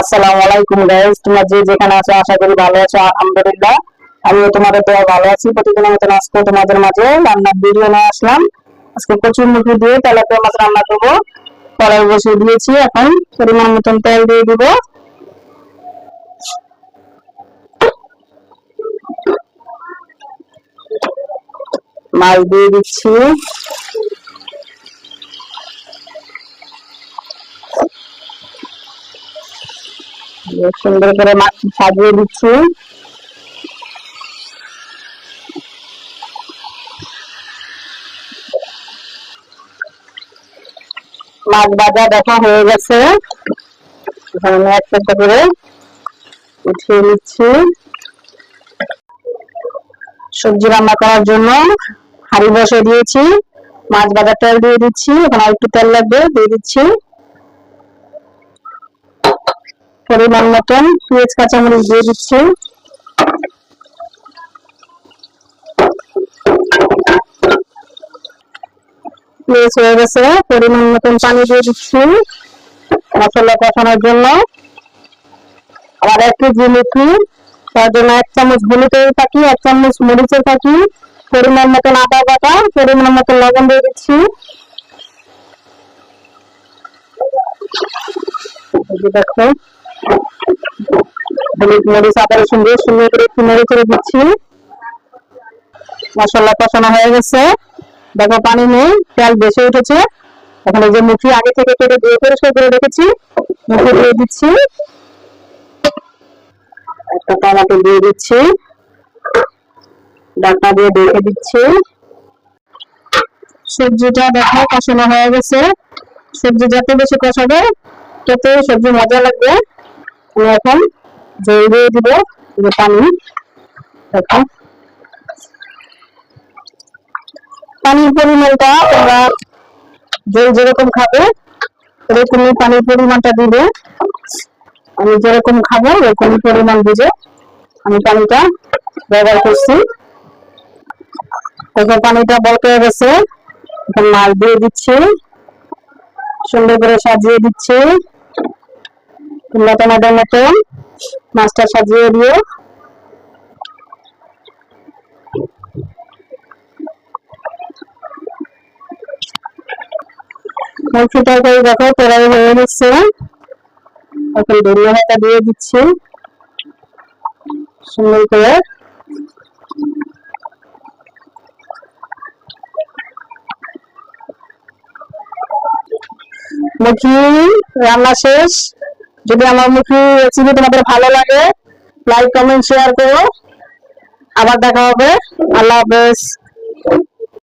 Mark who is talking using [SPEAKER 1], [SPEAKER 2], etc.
[SPEAKER 1] আসসালামু আলাইকুম গাইস তোমরা যে যেখানে আছো, আশা করি ভালো আছো। আলহামদুলিল্লাহ, আমিও তোমাদের দোয়া ভালো আছি। প্রতিদিনের মতন আজকে তোমাদের মাঝে রান্নার ভিডিও নিয়ে আসলাম। আজকে কচুর মুখি দিয়ে তেলাপিয়া মাছ রান্না করব। কড়াই বসিয়ে দিয়েছি, এখন পরিমাণ মতন তেল দিয়ে দিব। মাছ দিয়ে দিচ্ছি। সুন্দর করে মাছ সাজিয়ে দিচ্ছি। মাছ ভাজা দেখা হয়ে গেছে। আমি একটা করে উঠিয়ে নিচ্ছি। সবজি রান্না করার জন্য হাঁড়ি বসে দিয়েছি। মাছ ভাজা তেল দিয়ে দিচ্ছি। ওখানে একটু তেল লাগবে, দিয়ে দিচ্ছি। পরিমাণ মতন পেঁয়াজ, কাঁচামরিচ দিয়ে দিচ্ছি। পেঁয়াজ হয়ে গেছে, পরিমাণ মতন পানি দিয়ে দিচ্ছি মশলা কষানোর জন্য। আবার এক কেজি মেথি তার জন্য এক চামচ হলুদের পাখি, এক চামচ মরিচের পাখি, পরিমাণ মতন আদা বাটা, পরিমাণ মতন লবণ দিয়ে দিচ্ছি। দেখো মরিচ আদা রসুন দিয়ে সুন্দর করে একটু করে দিচ্ছি। মশলা হয়ে গেছে। দেখো, পানি নেই, তেল বেশি উঠেছে। যে মুখি আগে থেকে কেটে দিয়ে করে রেখেছি। দিয়ে দিচ্ছি। একটা টমেটো দিয়ে দিচ্ছি। ডাটা দিয়ে ডেকে দিচ্ছি। সবজিটা দেখো, কষানো হয়ে গেছে। সবজি যত বেশি কষাবে, তত সবজি মজা লাগবে। এখন জল দিয়ে দিব, যে পানি। দেখো। পানির পরিমাণটা তোমরা জল যেরকম খাবে, এরকমই পানির পরিমাণটা দিবে। আমি যেরকম খাব এরকমই পরিমাণ বুঝে আমি পানিটা ব্যবহার করছি। এখন পানিটা বলকে গেছে। এখন মাছ দিয়ে দিচ্ছি। সুন্দর করে সাজিয়ে দিচ্ছি। তোমরা তোমাদের মতন মাছটা সাজিয়ে দিও। মুখি তরকারি দেখো তৈরি হয়ে গেছে। এখন ধনিয়া পাতা দিয়ে দিচ্ছি। সুন্দর করে। মুখি রান্না শেষ। যদি আমার মুখে চিনি তোমাদের ভালো লাগে লাইক কমেন্ট শেয়ার করো। আবার দেখা হবে। আল্লাহ হাফেজ।